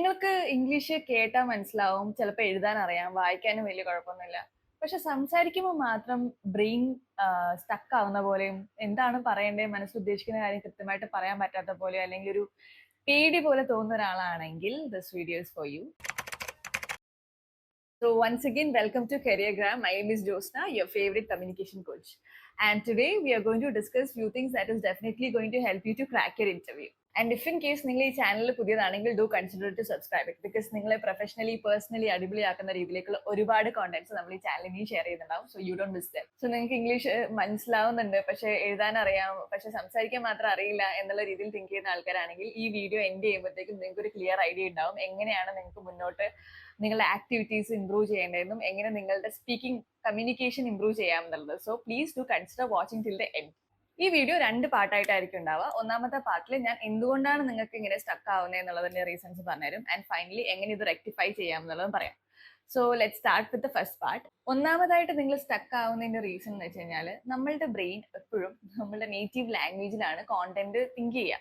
നിങ്ങൾക്ക് ഇംഗ്ലീഷ് കേട്ടാൽ മനസ്സിലാവും ചിലപ്പോൾ എഴുതാൻ അറിയാം വായിക്കാനും വലിയ കുഴപ്പമൊന്നുമില്ല പക്ഷെ സംസാരിക്കുമ്പോൾ മാത്രം ബ്രെയിൻ സ്റ്റക്ക് ആവുന്ന പോലെയും എന്താണ് പറയേണ്ടത് മനസ്സിൽ ഉദ്ദേശിക്കുന്ന കാര്യം കൃത്യമായിട്ട് പറയാൻ പറ്റാത്ത പോലെയോ അല്ലെങ്കിൽ ഒരു പേടി പോലെ തോന്നുന്ന ഒരാളാണെങ്കിൽ this videos for you So once again, welcome to Careergram. My name is Josna your favorite communication coach and today we are going to discuss few things that is definitely going to help you to crack your interview. And if in case നിങ്ങൾ ഈ channel പുതിയതാണെങ്കിൽ do consider to subscribe it because നിങ്ങളെ professionally personally അടിപൊളിയാക്കുന്ന രീതിയിലേക്കുള്ള ഒരുപാട് contents നമ്മൾ ഈ ചാനലിൽ നിന്ന് ഷെയർ ചെയ്യുന്നുണ്ടാവും so you don't miss them so നിങ്ങൾക്ക് ഇംഗ്ലീഷ് മനസ്സിലാവുന്നുണ്ട്. പക്ഷേ എഴുതാൻ അറിയാം പക്ഷെ സംസാരിക്കാൻ മാത്രം അറിയില്ല എന്നുള്ള രീതിയിൽ തിങ്ക് ചെയ്യുന്ന ആൾക്കാരാണെങ്കിൽ ഈ വീഡിയോ എൻഡ് ചെയ്യുമ്പോഴത്തേക്കും നിങ്ങൾക്ക് ഒരു ക്ലിയർ ഐഡിയ ഉണ്ടാവും. എങ്ങനെയാണ് നിങ്ങൾക്ക് മുന്നോട്ട് നിങ്ങളുടെ ആക്ടിവിറ്റീസ് ഇംപ്രൂവ് ചെയ്യേണ്ടതെന്നും എങ്ങനെ നിങ്ങളുടെ speaking communication improve ചെയ്യാമെന്നുള്ളത് so please do consider watching till the end ഈ വീഡിയോ രണ്ട് പാർട്ടായിട്ടായിരിക്കും ഉണ്ടാവുക. ഒന്നാമത്തെ പാർട്ടിൽ ഞാൻ എന്തുകൊണ്ടാണ് നിങ്ങൾക്ക് ഇങ്ങനെ സ്റ്റക്ക് ആവുന്നത് എന്നുള്ളതിന്റെ റീസൺസ് പറഞ്ഞുതരും. ആൻഡ് ഫൈനലി എങ്ങനെ ഇത് റെക്ടിഫൈ ചെയ്യാം എന്നുള്ളതും പറയാം. So let start with the first part ഒന്നാമതായിട്ട് നിങ്ങൾ സ്റ്റക്ക് ആവുന്നതിന്റെ റീസൺ എന്ന് വെച്ച് കഴിഞ്ഞാൽ നമ്മളുടെ ബ്രെയിൻ എപ്പോഴും നമ്മളുടെ നേറ്റീവ് ലാംഗ്വേജിലാണ് കോണ്ടന്റ് തിങ്ക് ചെയ്യുക.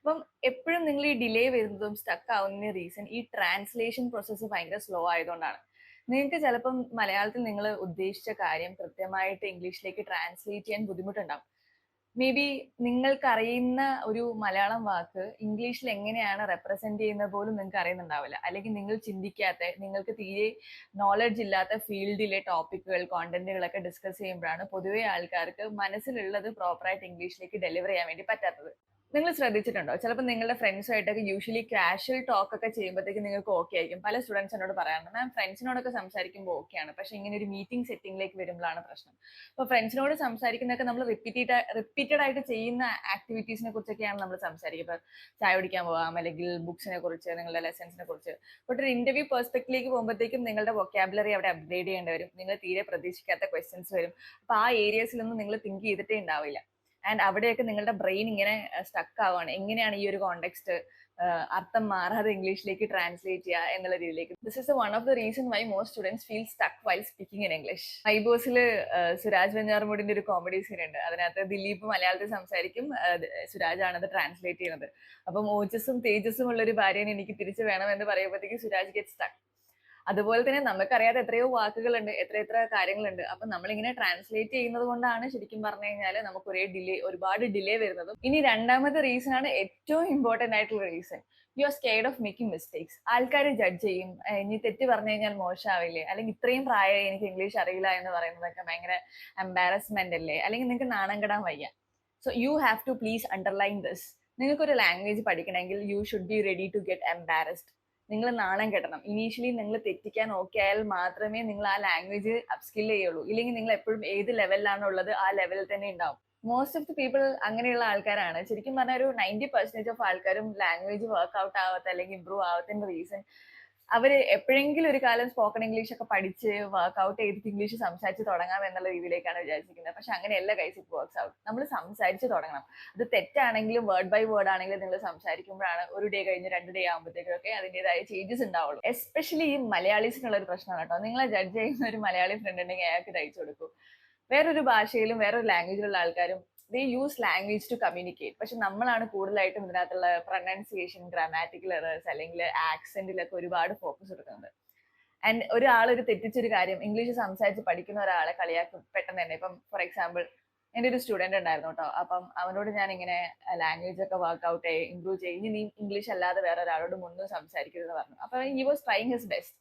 അപ്പം എപ്പോഴും നിങ്ങൾ ഈ ഡിലേ വരുന്നതും സ്റ്റക്ക് ആവുന്നതിന് റീസൺ ഈ ട്രാൻസ്ലേഷൻ പ്രോസസ്സ് ഭയങ്കര സ്ലോ ആയതുകൊണ്ടാണ്. നിങ്ങൾക്ക് ചിലപ്പം മലയാളത്തിൽ നിങ്ങൾ ഉദ്ദേശിച്ച കാര്യം കൃത്യമായിട്ട് ഇംഗ്ലീഷിലേക്ക് ട്രാൻസ്ലേറ്റ് ചെയ്യാൻ ബുദ്ധിമുട്ടുണ്ടാവും. മേ ബി നിങ്ങൾക്ക് അറിയുന്ന ഒരു മലയാളം വാക്ക് ഇംഗ്ലീഷിൽ എങ്ങനെയാണ് റെപ്രസെന്റ് ചെയ്യുന്നത് പോലും നിങ്ങൾക്ക് അറിയുന്നുണ്ടാവില്ല അല്ലെങ്കിൽ നിങ്ങൾ ചിന്തിക്കാത്ത നിങ്ങൾക്ക് തീരെ നോളജ് ഇല്ലാത്ത ഫീൽഡിലെ ടോപ്പിക്കുകൾ കോണ്ടന്റുകളൊക്കെ ഡിസ്കസ് ചെയ്യുമ്പോഴാണ് പൊതുവെ ആൾക്കാർക്ക് മനസ്സിലുള്ളത് പ്രോപ്പറായിട്ട് ഇംഗ്ലീഷിലേക്ക് ഡെലിവർ ചെയ്യാൻ വേണ്ടി പറ്റാത്തത്. നിങ്ങൾ ശ്രദ്ധിച്ചിട്ടുണ്ടോ? ചിലപ്പോൾ നിങ്ങളുടെ ഫ്രണ്ട്സുമായിട്ടൊക്കെ യൂഷ്വലി ക്യാഷ്വൽ ടോക്ക് ഒക്കെ ചെയ്യുമ്പോഴത്തേക്ക് നിങ്ങൾക്ക് ഓക്കെ ആയിരിക്കും. പല സ്റ്റുഡൻസ് എന്നോട് പറയാറുണ്ട് മാം ഫ്രണ്ട്സിനോടൊക്കെ സംസാരിക്കുമ്പോൾ ഓക്കെയാണ് പക്ഷെ ഇങ്ങനെ ഒരു മീറ്റിംഗ് സെറ്റിംഗിലേക്ക് വരുമ്പോഴാണ് പ്രശ്നം. അപ്പോൾ ഫ്രണ്ട്സിനോട് സംസാരിക്കുന്നതൊക്കെ നമ്മൾ റിപ്പീറ്റഡ് റിപ്പീറ്റഡ് ആയിട്ട് ചെയ്യുന്ന ആക്ടിവിറ്റീസിനെ കുറിച്ചൊക്കെയാണ് നമ്മൾ സംസാരിക്കുക ചായ കുടിക്കാൻ പോകാം അല്ലെങ്കിൽ ബുക്സിനെ കുറിച്ച് നിങ്ങളുടെ ലെസൺസിനെ കുറിച്ച്. ബട്ട് ഒരു ഇന്റർവ്യൂ പെർസ്പെക്റ്റിലേക്ക് പോകുമ്പോഴത്തേക്കും നിങ്ങളുടെ വൊക്കാബുലറി അവിടെ അപ്ഗ്രേഡ് ചെയ്യേണ്ടി വരും. നിങ്ങൾ തീരെ പ്രതീക്ഷിക്കാത്ത ക്വസ്റ്റ്യൻസ് വരും. അപ്പോൾ ആ ഏരിയസിലൊന്നും നിങ്ങൾ തിങ്ക് ചെയ്തിട്ടേ ഉണ്ടാവില്ല. ആൻഡ് അവിടെയൊക്കെ നിങ്ങളുടെ ബ്രെയിൻ ഇങ്ങനെ സ്റ്റക്ക് ആവുകയാണ്. എങ്ങനെയാണ് ഈ ഒരു കോണ്ടെക്സ്റ്റ് അർത്ഥം മാറാതെ ഇംഗ്ലീഷിലേക്ക് ട്രാൻസ്ലേറ്റ് ചെയ്യുക എന്നുള്ള രീതിയിലേക്ക്? This is one of the reason why most students feel stuck while speaking in English ഐബോസിൽ Suraj വെഞ്ഞാറുമൂടിന്റെ ഒരു കോമഡി സീൻ ഉണ്ട്. അതിനകത്ത് ദിലീപ് മലയാളത്തിൽ സംസാരിക്കും സുരാജ് ആണ് അത് ട്രാൻസ്ലേറ്റ് ചെയ്യുന്നത്. അപ്പം ഓജസ്സും തേജസ്സും ഉള്ള ഒരു ഭാര്യനെ എനിക്ക് തിരിച്ചു വേണമെന്ന് പറയുമ്പോഴത്തേക്ക് സുരാജ് ഗെറ്റ് സ്റ്റക്ക് അതുപോലെ തന്നെ നമുക്കറിയാത്ത എത്രയോ വാക്കുകളുണ്ട് എത്ര എത്ര കാര്യങ്ങളുണ്ട്. അപ്പൊ നമ്മളിങ്ങനെ ട്രാൻസ്ലേറ്റ് ചെയ്യുന്നത് കൊണ്ടാണ് ശരിക്കും പറഞ്ഞു കഴിഞ്ഞാൽ നമുക്ക് ഒരേ ഡിലേ ഒരുപാട് ഡിലേ വരുന്നതും. ഇനി രണ്ടാമത്തെ റീസൺ ആണ് ഏറ്റവും ഇമ്പോർട്ടന്റ് ആയിട്ടുള്ള reason you are scared of making mistakes ആൾക്കാർ ജഡ്ജ് ചെയ്യും. ഇനി തെറ്റ് പറഞ്ഞു കഴിഞ്ഞാൽ മോശമാവില്ലേ അല്ലെങ്കിൽ ഇത്രയും പ്രായം എനിക്ക് ഇംഗ്ലീഷ് അറിയില്ല എന്ന് പറയുന്നതൊക്കെ ഭയങ്കര എംബാരസ്മെന്റ് അല്ലേ? അല്ലെങ്കിൽ നിങ്ങൾക്ക് നാണം വയ്യ. So you have to please underline this നിങ്ങൾക്കൊരു ലാംഗ്വേജ് പഠിക്കണമെങ്കിൽ you should be ready to get embarrassed നിങ്ങൾ നാണം കെട്ടണം. ഇനീഷ്യലി നിങ്ങൾ തെറ്റിക്കാൻ ഓക്കെ ആയാൽ മാത്രമേ നിങ്ങൾ ആ ലാംഗ്വേജ് അപ്സ്കിൽ ചെയ്യുള്ളൂ. ഇല്ലെങ്കിൽ നിങ്ങൾ എപ്പോഴും ഏത് ലെവലിലാണോ ഉള്ളത് ആ ലെവലിൽ തന്നെ ഉണ്ടാവും. മോസ്റ്റ് ഓഫ് ദി പീപ്പിൾ അങ്ങനെയുള്ള ആൾക്കാരാണ്. ശരിക്കും പറഞ്ഞാൽ ഒരു നയന്റി പെർസെന്റേജ് ഓഫ് ആൾക്കാരും ലാംഗ്വേജ് വർക്ക് ഔട്ട് ആവാത്ത അല്ലെങ്കിൽ ഇമ്പ്രൂവ് ആവാത്തതിന്റെ റീസൺ അവർ എപ്പോഴെങ്കിലും ഒരു കാലം സ്പോക്കൺ ഇംഗ്ലീഷ് ഒക്കെ പഠിച്ച് വർക്ക്ഔട്ട് ചെയ്തിട്ട് ഇംഗ്ലീഷ് സംസാരിച്ച് തുടങ്ങാം എന്നുള്ള രീതിയിലേക്കാണ് വിചാരിച്ചിരിക്കുന്നത്. പക്ഷെ അങ്ങനെയല്ല കൈസ് ഇറ്റ് വർക്ക്സ് ഔട്ട് നമ്മൾ സംസാരിച്ച് തുടങ്ങണം. അത് തെറ്റാണെങ്കിലും വേർഡ് ബൈ വേർഡ് ആണെങ്കിലും നിങ്ങൾ സംസാരിക്കുമ്പോഴാണ് ഒരു ഡേ കഴിഞ്ഞ് രണ്ട് ഡേ ആകുമ്പോഴത്തേക്കൊക്കെ അതിന്റെതായ ചേഞ്ചസ് ഉണ്ടാവുള്ളൂ. എസ്പെഷ്യലി ഈ മലയാളീസിനുള്ള ഒരു പ്രശ്നമാണ് കേട്ടോ. നിങ്ങളെ ജഡ്ജ് ചെയ്യുന്ന ഒരു മലയാളി ഫ്രണ്ട് ഉണ്ടെങ്കിൽ അയാൾക്ക് തയ്ച്ചു കൊടുക്കും. വേറൊരു ഭാഷയിലും വേറൊരു ലാംഗ്വേജിലുള്ള ആൾക്കാരും they use language to communicate പക്ഷെ നമ്മളാണ് കൂടുതലായിട്ടും ഇതിനകത്തുള്ള പ്രൊണൗൺസിയേഷൻ ഗ്രാമാറ്റിക്കൽ എറേഴ്സ് അല്ലെങ്കിൽ ആക്സെന്റിലൊക്കെ ഒരുപാട് ഫോക്കസ് എടുക്കുന്നത്. ആൻഡ് ഒരാൾ ഒരു തെറ്റിച്ചൊരു കാര്യം ഇംഗ്ലീഷ് സംസാരിച്ച് പഠിക്കുന്ന ഒരാളെ കളിയാക്കും പെട്ടെന്ന് തന്നെ. ഇപ്പം ഫോർ എക്സാമ്പിൾ എന്റെ ഒരു സ്റ്റുഡന്റ് ഉണ്ടായിരുന്നു കേട്ടോ അപ്പം അവനോട് ഞാൻ ഇങ്ങനെ ലാംഗ്വേജ് ഒക്കെ വർക്ക് ഔട്ട് ചെയ്യും ഇംപ്രൂവ് ചെയ്യും. ഇനി നീ ഇംഗ്ലീഷ് അല്ലാതെ വേറെ ഒരാളോട് മുന്നും സംസാരിക്കരുതെന്ന് പറഞ്ഞു. അപ്പൊ he was trying his best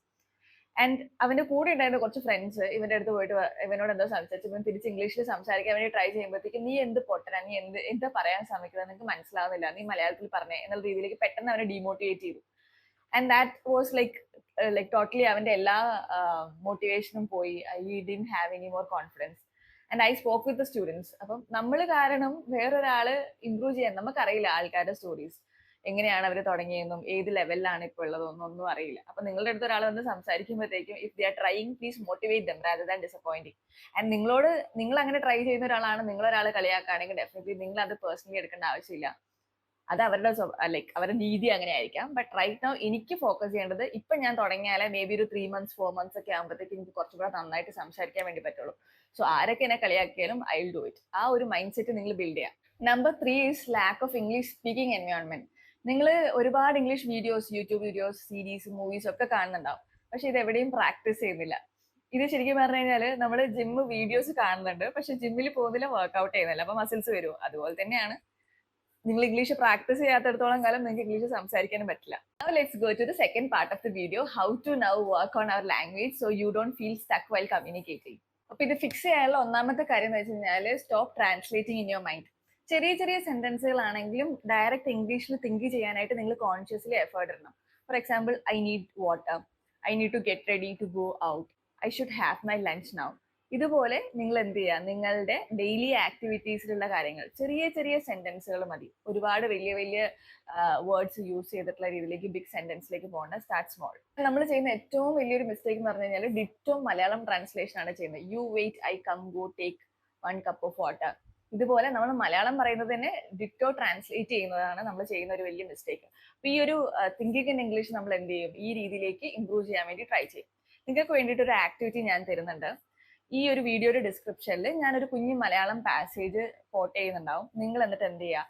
and അവന്റെ കൂടെ ഉണ്ടായിരുന്ന കുറച്ച് ഫ്രണ്ട്സ് ഇവന്റെ അടുത്ത് പോയിട്ട് ഇവനോട് എന്തോ സംസാരിച്ചു ഇവൻ തിരിച്ച് ഇംഗ്ലീഷിൽ സംസാരിക്കാൻ വേണ്ടി ട്രൈ ചെയ്യുമ്പോഴത്തേക്ക് നീ എന്ത് പൊട്ടന? നീ എന്ത് എന്താ പറയാൻ ശ്രമിക്കുന്നത് നിനക്ക് മനസ്സിലാവുന്നില്ല. നീ മലയാളത്തിൽ പറഞ്ഞേ എന്നുള്ള രീതിയിലേക്ക് പെട്ടെന്ന് അവനെ ഡീമോട്ടിവേറ്റ് ചെയ്തു. And that was like like totally അവന്റെ എല്ലാ മോട്ടിവേഷനും പോയി. I didn't have any more confidence and I spoke with the students അപ്പം നമ്മൾ കാരണം വേറൊരാൾ ഇമ്പ്രൂവ് ചെയ്യാൻ നമുക്കറിയില്ല ആൾക്കാരുടെ സ്റ്റോറീസ് എങ്ങനെയാണ് അവർ തുടങ്ങിയതെന്നും ഏത് ലെവലിലാണ് ഇപ്പോൾ ഉള്ളതെന്നും ഒന്നും അറിയില്ല. അപ്പൊ നിങ്ങളുടെ അടുത്ത് ഒരാൾ വന്ന് സംസാരിക്കുമ്പോഴത്തേക്കും if they are trying please motivate them rather than disappointing and നിങ്ങളോട് നിങ്ങൾ അങ്ങനെ ട്രൈ ചെയ്യുന്ന ഒരാളാണ് നിങ്ങൾ ഒരാളെ കളിയാക്കുകയാണെങ്കിൽ ഡെഫിനറ്റ്ലി നിങ്ങൾ അത് പേഴ്സണലി എടുക്കേണ്ട ആവശ്യമില്ല. അത് അവരുടെ ലൈക്ക് അവരുടെ രീതി അങ്ങനെ ആയിരിക്കാം. ബട്ട് റൈറ്റ് നൗ എനിക്ക് ഫോക്കസ് ചെയ്യേണ്ടത് ഇപ്പൊ ഞാൻ തുടങ്ങിയാലേ മേ ബി ഒരു ത്രീ മന്ത്സ് ഫോർ മന്ത്സ് ഒക്കെ ആകുമ്പോഴത്തേക്ക് എനിക്ക് കുറച്ചും കൂടെ നന്നായിട്ട് സംസാരിക്കാൻ വേണ്ടി പറ്റുള്ളൂ. സോ ആരൊക്കെ എന്നെ കളിയാക്കിയാലും ഐ വിൽ ഡു ഇറ്റ് ആ ഒരു മൈൻഡ് സെറ്റ് നിങ്ങൾ ബിൽഡ് ചെയ്യാം. Number three is lack of English speaking environment നിങ്ങൾ ഒരുപാട് English videos YouTube videos series movies ഒക്കെ കാണുന്നുണ്ടാവും. പക്ഷെ ഇത് എവിടെയും പ്രാക്ടീസ് ചെയ്യുന്നില്ല. ഇത് ശരിക്കും പറഞ്ഞു കഴിഞ്ഞാൽ നമ്മൾ ജിം വീഡിയോസ് കാണുന്നുണ്ട്. പക്ഷെ ജിമ്മിൽ പോകുന്നില്ല വർക്ക്ഔട്ട് ചെയ്യുന്നില്ല. അപ്പൊ മസിൽസ് വരും. അതുപോലെ തന്നെയാണ്. നിങ്ങൾ ഇംഗ്ലീഷ് പ്രാക്ടീസ് ചെയ്യാത്തടത്തോളം കാലം നിങ്ങൾക്ക് ഇംഗ്ലീഷ് സംസാരിക്കാനും പറ്റില്ല. Let's go to the second part of the video how to now work on our language so you don't feel stuck while communicating അപ്പൊ ഇത് ഫിക്സ് ചെയ്യാനുള്ള ഒന്നാമത്തെ കാര്യം എന്ന് വെച്ച് കഴിഞ്ഞാൽ stop translating in your mind ചെറിയ ചെറിയ സെന്റൻസുകളാണെങ്കിലും ഡയറക്റ്റ് ഇംഗ്ലീഷിൽ തിങ്ക് ചെയ്യാനായിട്ട് നിങ്ങൾ കോൺഷ്യസ്ലി എഫേർട്ട് ഇടണം. For example I need water I need to get ready to go out I should have my lunch now ഇതുപോലെ നിങ്ങൾ എന്ത് ചെയ്യുക? നിങ്ങളുടെ ഡെയിലി ആക്ടിവിറ്റീസിലുള്ള കാര്യങ്ങൾ ചെറിയ ചെറിയ സെന്റൻസുകൾ മതി. ഒരുപാട് വലിയ വലിയ വേർഡ്സ് യൂസ് ചെയ്തിട്ടുള്ള രീതിയിലേക്ക് ബിഗ് സെന്റൻസിലേക്ക് പോകേണ്ട. സ്റ്റാർട്ട് സ്മോൾ നമ്മൾ ചെയ്യുന്ന ഏറ്റവും വലിയൊരു മിസ്റ്റേക്ക് എന്ന് പറഞ്ഞു കഴിഞ്ഞാൽ ഡിറ്റോ മലയാളം ട്രാൻസ്ലേഷൻ ആണ് ചെയ്യുന്നത്. You wait I come go take one cup of water ഇതുപോലെ നമ്മൾ മലയാളം പറയുന്നത് തന്നെ ഡിറ്റോ ട്രാൻസ്ലേറ്റ് ചെയ്യുന്നതാണ് നമ്മൾ ചെയ്യുന്ന ഒരു വലിയ മിസ്റ്റേക്ക് അപ്പൊ ഈ ഒരു തിങ്കിങ് ഇൻ ഇംഗ്ലീഷ് നമ്മൾ എന്ത് ചെയ്യും? ഈ രീതിയിലേക്ക് ഇംപ്രൂവ് ചെയ്യാൻ വേണ്ടി ട്രൈ ചെയ്യും. നിങ്ങൾക്ക് വേണ്ടിയിട്ട് ഒരു ആക്ടിവിറ്റി ഞാൻ തരുന്നുണ്ട്. ഈ ഒരു വീഡിയോയുടെ ഡിസ്ക്രിപ്ഷനിൽ ഞാനൊരു കുഞ്ഞു മലയാളം പാസേജ് ഫോട്ടോ ചെയ്യുന്നുണ്ടാവും. നിങ്ങൾ എന്നിട്ട് എന്ത് ചെയ്യുക?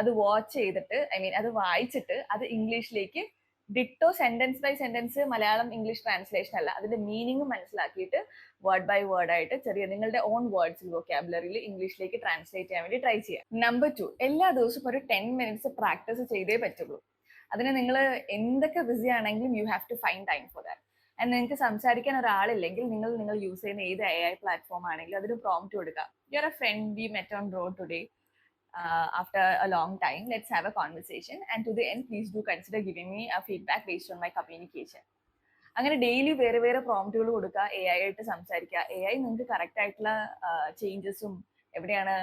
അത് വാച്ച് ചെയ്തിട്ട് ഐ മീൻ അത് വായിച്ചിട്ട് അത് ഇംഗ്ലീഷിലേക്ക് ditto sentence by sentence Malayalam English translation അല്ല. അതിന്റെ മീനിങ് മനസ്സിലാക്കിയിട്ട് വേർഡ് ബൈ വേർഡ് ആയിട്ട് ചെറിയ നിങ്ങളുടെ ഓൺ വേർഡ്സിൽ വൊക്കാബുലറിയിൽ ഇംഗ്ലീഷിലേക്ക് ട്രാൻസ്ലേറ്റ് ചെയ്യാൻ വേണ്ടി ട്രൈ ചെയ്യാം. നമ്പർ ടു എല്ലാ ദിവസവും ഒരു ടെൻ മിനിറ്റ്സ് പ്രാക്ടീസ് ചെയ്തേ പറ്റുള്ളൂ. അതിന് നിങ്ങൾ എന്തൊക്കെ ബിസി ആണെങ്കിലും you have to find time for that and നിങ്ങൾക്ക് സംസാരിക്കാൻ ഒരാളില്ലെങ്കിൽ നിങ്ങൾ നിങ്ങൾ യൂസ് ചെയ്യുന്ന ഏത് എ ഐ പ്ലാറ്റ്ഫോം ആണെങ്കിലും അതിന് പ്രോംപ്റ്റ് കൊടുക്കുക. You are a friend we met on road today after a long time, let's have a conversation. And to the end, please do consider giving me a feedback based on my communication. അങ്ങനെ daily വേറെ വേറെ പ്രോംപ്റ്റുകൾ കൊടുക്കുക A I ആയിട്ട് സംസാരിക്കുക A I നിങ്ങൾക്ക് correct ആയിട്ടുള്ള ചേഞ്ചസും എവിടെയാണ്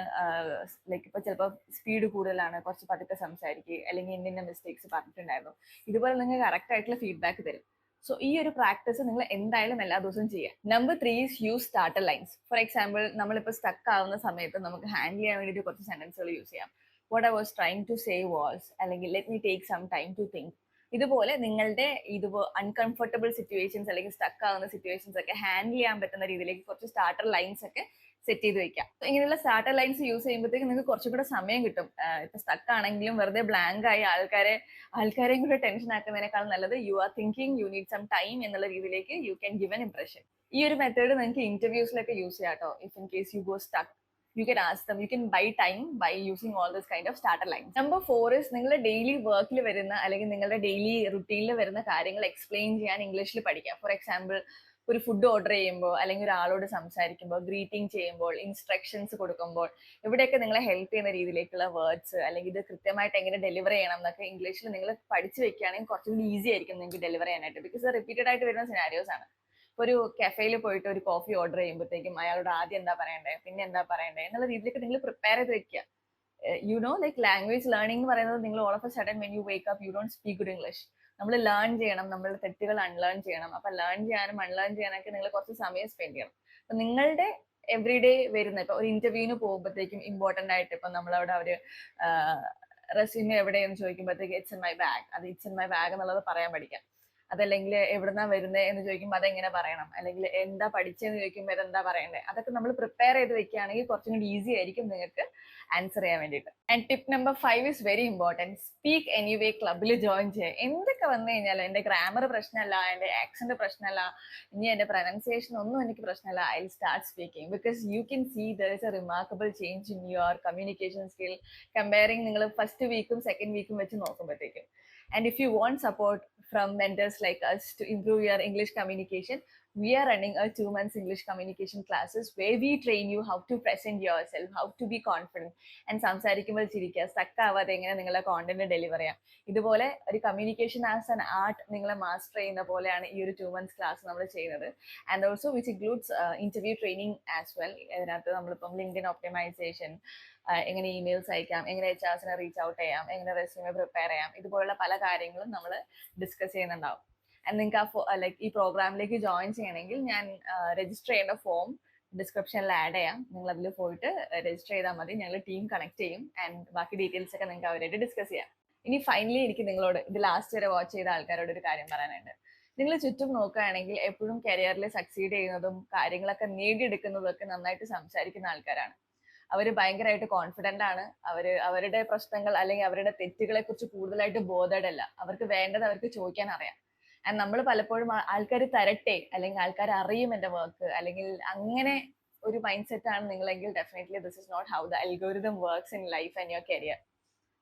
like ഇപ്പോൾ ചിലപ്പോൾ സ്പീഡ് കൂടുതലാണ് കുറച്ച് പതുക്കെ സംസാരിക്കുക അല്ലെങ്കിൽ ഇന്ന മിസ്റ്റേക്സ് പറഞ്ഞിട്ടുണ്ടായിരുന്നു ഇതുപോലെ നിങ്ങൾക്ക് കറക്റ്റ് ആയിട്ടുള്ള ഫീഡ്ബാക്ക് തരും സോ ഈ ഒരു പ്രാക്ടീസ് നിങ്ങൾ എന്തായാലും എല്ലാ ദിവസവും ചെയ്യുക. Number three is use starter lines for example നമ്മളിപ്പോൾ സ്റ്റക്ക് ആവുന്ന സമയത്ത് നമുക്ക് ഹാൻഡിൽ ചെയ്യാൻ വേണ്ടിയിട്ട് കുറച്ച് സെന്റൻസുകൾ യൂസ് ചെയ്യാം. What I was trying to save was അല്ലെങ്കിൽ let me take some time to think ഇതുപോലെ നിങ്ങളുടെ ഇത് അൺകംഫർട്ടബിൾ സിറ്റുവേഷൻസ് അല്ലെങ്കിൽ സ്റ്റക്ക് ആവുന്ന സിറ്റുവേഷൻസ് ഒക്കെ ഹാൻഡിൽ ചെയ്യാൻ പറ്റുന്ന രീതിയിലേക്ക് കുറച്ച് സ്റ്റാർട്ടർ ലൈൻസ് ഒക്കെ സെറ്റ് ചെയ്ത് വെക്കാം. ഇങ്ങനെയുള്ള സാറ്റലൈറ്റ്സ് ലൈൻസ് യൂസ് ചെയ്യുമ്പോഴത്തേക്ക് നിങ്ങൾക്ക് കുറച്ചും കൂടെ സമയം കിട്ടും. ഇപ്പൊ സ്റ്റക്ക് ആണെങ്കിലും വെറുതെ ബ്ലാങ്ക് ആയി ആൾക്കാരെ ആൾക്കാരെയും കൂടെ ടെൻഷൻ ആക്കുന്നതിനേക്കാൾ നല്ലത് you are thinking you need some time എന്നുള്ള രീതിയിലേക്ക് you can give an impression ഈ ഒരു മെത്തേഡ് നിങ്ങൾക്ക് ഇന്റർവ്യൂസിലൊക്കെ യൂസ് ചെയ്യാം കേട്ടോ if in case you go stuck you can ask them you can buy time by using all this kind of starter line number four is നിങ്ങളുടെ daily വർക്കിൽ വരുന്ന അല്ലെങ്കിൽ നിങ്ങളുടെ ഡെയിലി റുട്ടീനിൽ വരുന്ന കാര്യങ്ങൾ എക്സ്പ്ലെയിൻ ചെയ്യാൻ ഇംഗ്ലീഷിൽ പഠിക്കാം. ഫോർ എക്സാമ്പിൾ ഒരു ഫുഡ് ഓർഡർ ചെയ്യുമ്പോൾ അല്ലെങ്കിൽ ഒരാളോട് സംസാരിക്കുമ്പോൾ ഗ്രീറ്റിംഗ് ചെയ്യുമ്പോൾ ഇൻസ്ട്രക്ഷൻസ് കൊടുക്കുമ്പോൾ ഇവിടെയൊക്കെ നിങ്ങളെ ഹെൽപ്പ് ചെയ്യുന്ന രീതിയിലേക്കുള്ള വേർഡ്സ് അല്ലെങ്കിൽ ഇത് കൃത്യമായിട്ട് എങ്ങനെ ഡെലിവർ ചെയ്യണം എന്നൊക്കെ ഇംഗ്ലീഷിൽ നിങ്ങൾ പഠിച്ചു വെക്കുകയാണെങ്കിൽ കുറച്ചുകൂടി ഈസി ആയിരിക്കും നിങ്ങൾക്ക് ഡെലിവർ ചെയ്യാനായിട്ട്. ബിക്കോസ് റിപ്പീറ്റഡ് ആയിട്ട് വരുന്ന സിനാരിയോസ് ആണ്. ഒരു കഫേയിൽ പോയിട്ട് ഒരു കോഫി ഓർഡർ ചെയ്യുമ്പോഴത്തേക്കും അയാളോട് ആദ്യം എന്താ പറയണ്ടേ? പിന്നെ എന്താ പറയണ്ടേ? എന്നുള്ള രീതിയിലേക്ക് നിങ്ങൾ പ്രിപ്പയർ ചെയ്ത് വെക്കുക. You know like language learning എന്ന് പറയുന്നത് നിങ്ങൾ all of a sudden when you wake up you don't speak good English നമ്മൾ ലേൺ ചെയ്യണം നമ്മളുടെ തെറ്റുകൾ അൺലേൺ ചെയ്യണം. അപ്പൊ ലേൺ ചെയ്യാനും അൺലേൺ ചെയ്യാനൊക്കെ നിങ്ങൾ കുറച്ച് സമയം സ്പെൻഡ് ചെയ്യണം. അപ്പൊ നിങ്ങളുടെ എവറി ഡേ വരുന്ന ഇപ്പൊ ഒരു ഇന്റർവ്യൂവിന് പോകുമ്പോഴത്തേക്കും ഇമ്പോർട്ടന്റ് ആയിട്ട് ഇപ്പൊ നമ്മളവിടെ അവർ റെസ്യൂമെ എവിടെയെന്ന് ചോദിക്കുമ്പോഴത്തേക്ക് ഇറ്റ്സ് ഇൻ മൈ ബാഗ് അത് ഇറ്റ്സ് ഇൻ മൈ ബാഗ് എന്നുള്ളത് പറയാൻ പഠിക്കാം. അതല്ലെങ്കിൽ എവിടുന്നാ വരുന്നത് എന്ന് ചോദിക്കുമ്പോൾ അതെങ്ങനെ പറയണം? അല്ലെങ്കിൽ എന്താ പഠിച്ചതെന്ന് ചോദിക്കുമ്പോൾ അതെന്താ പറയണ്ടേ? അതൊക്കെ നമ്മൾ പ്രിപ്പയർ ചെയ്ത് വെക്കുകയാണെങ്കിൽ കുറച്ചും കൂടി ഈസി ആയിരിക്കും നിങ്ങൾക്ക് ആൻസർ ചെയ്യാൻ വേണ്ടിയിട്ട്. And tip number five is very important speak anyway ക്ലബിൽ ജോയിൻ ചെയ്യുക. എന്തൊക്കെ വന്നു കഴിഞ്ഞാൽ എന്റെ ഗ്രാമർ പ്രശ്നമല്ല എന്റെ ആക്സന്റ് പ്രശ്നമല്ല ഇനി എന്റെ പ്രൊനൗൺസിയേഷൻ ഒന്നും എനിക്ക് പ്രശ്നമല്ല I start speaking because you can see there is a remarkable change in your communication skill comparing നിങ്ങൾ ഫസ്റ്റ് വീക്കും സെക്കൻഡ് വീക്കും വെച്ച് നോക്കുമ്പോഴത്തേക്കും. And if you want support from mentors like us to improve your English communication, we are running a two months English communication classes where we train you how to present yourself, how to be confident, and സംസാരിക്കുമ്പോൾ ചിരിക്കുക stuck ആവാതെ എങ്ങനെ നിങ്ങളെ content deliver ചെയ്യാം. ഇതുപോലെ ഒരു communication as an art നിങ്ങളെ master ചെയ്യുന്ന പോലെയാണ് ഈ ഒരു ടു മന്ത്സ് ക്ലാസ് നമ്മൾ ചെയ്യുന്നത്. And also which includes interview training as well ഇതിനകത്ത് നമ്മളിപ്പം ലിങ്ക് ഇൻ ഓപ്റ്റിമൈസേഷൻ എങ്ങനെ ഇമെയിൽസ് അയക്കാം എങ്ങനെ എച്ച് ആർസിനെ റീച്ച് ഔട്ട് ചെയ്യാം എങ്ങനെ റെസ്യൂമെ പ്രിപ്പയർ ചെയ്യാം ഇതുപോലുള്ള പല കാര്യങ്ങളും നമ്മൾ ഡിസ്കസ് ചെയ്യുന്നുണ്ടാവും. ആൻഡ് നിങ്ങൾക്ക് ആ ലൈക്ക് ഈ പ്രോഗ്രാമിലേക്ക് ജോയിൻ ചെയ്യണമെങ്കിൽ ഞാൻ രജിസ്റ്റർ ചെയ്യേണ്ട ഫോം ഡിസ്ക്രിപ്ഷനിൽ ആഡ് ചെയ്യാം. നിങ്ങൾ അതിൽ പോയിട്ട് രജിസ്റ്റർ ചെയ്താൽ മതി. ഞങ്ങൾ ടീം കണക്ട് ചെയ്യും ആൻഡ് ബാക്കി ഡീറ്റെയിൽസ് ഒക്കെ നിങ്ങൾക്ക് അവരായിട്ട് ഡിസ്കസ് ചെയ്യാം. ഇനി ഫൈനലി എനിക്ക് നിങ്ങളോട് ഇത് ലാസ്റ്റ് വരെ വാച്ച് ചെയ്ത ആൾക്കാരോട് ഒരു കാര്യം പറയാനുണ്ട്. നിങ്ങൾ ചുറ്റും നോക്കുകയാണെങ്കിൽ എപ്പോഴും കരിയറിൽ സക്സീഡ് ചെയ്യുന്നതും കാര്യങ്ങളൊക്കെ നേടിയെടുക്കുന്നതും ഒക്കെ നന്നായിട്ട് സംസാരിക്കുന്ന ആൾക്കാരാണ്. അവർ ഭയങ്കരമായിട്ട് കോൺഫിഡന്റ് ആണ്. അവർ അവരുടെ പ്രശ്നങ്ങൾ അല്ലെങ്കിൽ അവരുടെ തെറ്റുകളെ കുറിച്ച് കൂടുതലായിട്ട് ബോധേഡല്ല അവർക്ക് വേണ്ടത് അവർക്ക് ചോദിക്കാൻ അറിയാം. ആൻഡ് നമ്മൾ പലപ്പോഴും ആൾക്കാർ തരട്ടെ അല്ലെങ്കിൽ ആൾക്കാർ അറിയും എന്റെ വർക്ക് അല്ലെങ്കിൽ അങ്ങനെ ഒരു മൈൻഡ് സെറ്റ് ആണ് നിങ്ങളെങ്കിൽ definitely this is not how the algorithm works in life and your career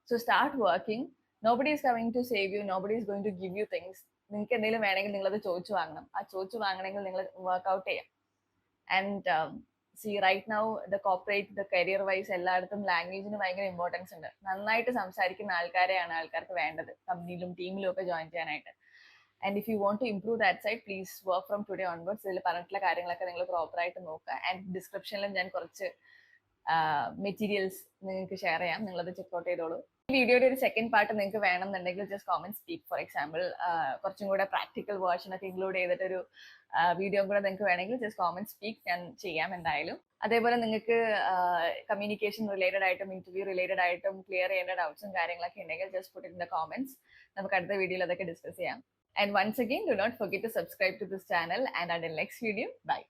so start working nobody is coming to save you nobody is going to give you things നിങ്ങൾക്ക് എന്തെങ്കിലും വേണമെങ്കിൽ നിങ്ങളത് ചോദിച്ചു വാങ്ങണം. ആ ചോദിച്ചു വാങ്ങണമെങ്കിൽ നിങ്ങൾ വർക്ക്ഔട്ട് ചെയ്യാം. And see right now the corporate the career wise എല്ലായിടത്തും ലാംഗ്വേജിന് ഭയങ്കര ഇമ്പോർട്ടൻസ് ഉണ്ട്. നന്നായിട്ട് സംസാരിക്കുന്ന ആൾക്കാരെയാണ് ആൾക്കാർക്ക് വേണ്ടത്. കമ്പനിയിലും ടീമിലും ഒക്കെ ജോയിൻ ചെയ്യാനായിട്ട്. And if you want to improve that side please work from today onwards ഇതിൽ പറഞ്ഞിട്ടുള്ള കാര്യങ്ങളൊക്കെ നിങ്ങൾ പ്രോപ്പറായിട്ട് നോക്കുക. ആൻഡ് ഡിസ്ക്രിപ്ഷനിലും ഞാൻ കുറച്ച് മെറ്റീരിയൽസ് നിങ്ങൾക്ക് ഷെയർ ചെയ്യാം. നിങ്ങളത് ചെക്ക്ഔട്ട് ചെയ്തോളൂ. ഈ വീഡിയോയുടെ ഒരു സെക്കൻഡ് പാർട്ട് നിങ്ങൾക്ക് വേണമെന്നുണ്ടെങ്കിൽ just comment speak for example കുറച്ചും കൂടെ പ്രാക്ടിക്കൽ വേർഷൻ ഒക്കെ ഇൻക്ലൂഡ് ചെയ്തിട്ടൊരു വീഡിയോ കൂടെ നിങ്ങൾക്ക് വേണമെങ്കിൽ ജസ്റ്റ് കോമന്റ് സ്പീക്ക് ഞാൻ ചെയ്യാം എന്തായാലും. അതേപോലെ നിങ്ങൾക്ക് കമ്മ്യൂണിക്കേഷൻ റിലേറ്റഡ് ആയിട്ടും ഇന്റർവ്യൂ റിലേറ്റഡ് ആയിട്ടും ക്ലിയർ ചെയ്യേണ്ട ഡൗട്ട്സും കാര്യങ്ങളൊക്കെ ഉണ്ടെങ്കിൽ ജസ്റ്റ് പുട്ട് കോമന്റ്സ് നമുക്ക് അടുത്ത വീഡിയോയിൽ അതൊക്കെ ഡിസ്കസ് ചെയ്യാം. And once again, do not forget to subscribe to this channel and until next video, bye.